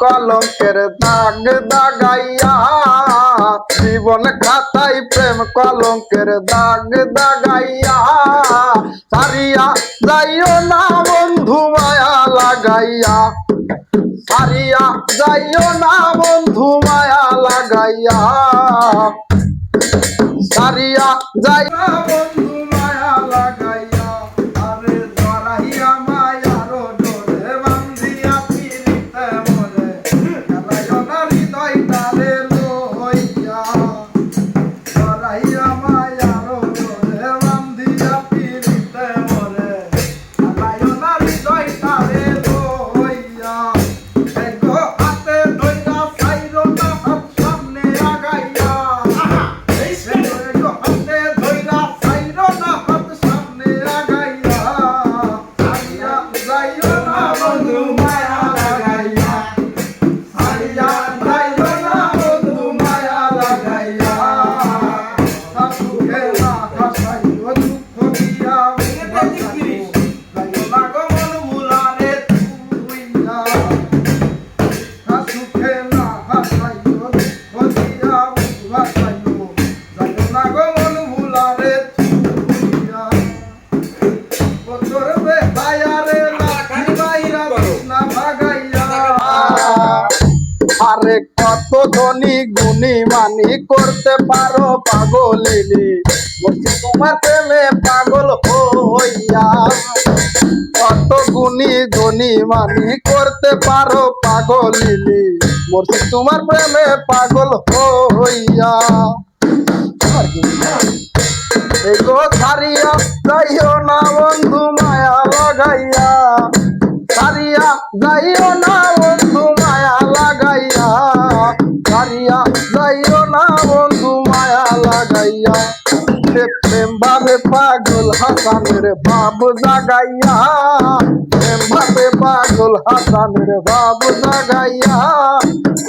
কলঙ্কের দাগ দাগাইয়া, জীবন খাতাই প্রেম কলঙ্কের দাগ দাগাইয়া সারিয়া যাইও না বন্ধু মায়া লাগাইয়া সারিয়া যাইও না বন্ধু মায়া লাগাইয়া সারিয়া যাই বন্ধু মায়া আরে কত ধনী গুণী মানি করতে পারো পাগলিনি। বলছি, তোমার প্রেমে পাগল হইয়া কত গুণী ধনী মানি করতে পারো পাগলিনি। বলছি তোমার প্রেমে পাগল হইয়া। এগো ছাড়িয়া যাইও না বন্ধু, মায়া লাগাইয়া। ছাড়িয়া যাইও না বন্ধু, মায়া লাগাইয়া। ছাড়িয়া যাইও না বন্ধু, মায়া লাগাইয়া। ভাবে পাগল হাসানের ভাব জাগাইয়া। ভাবে পাগল হাসানের ভাব জাগাইয়া।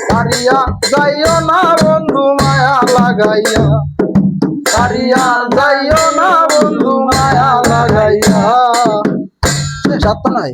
ছাড়িয়া যাইও না বন্ধু মায়া লাগাইয়া। ছাড়িয়া যাইও না বন্ধু মায়া লাগাইয়া। সত্য নয়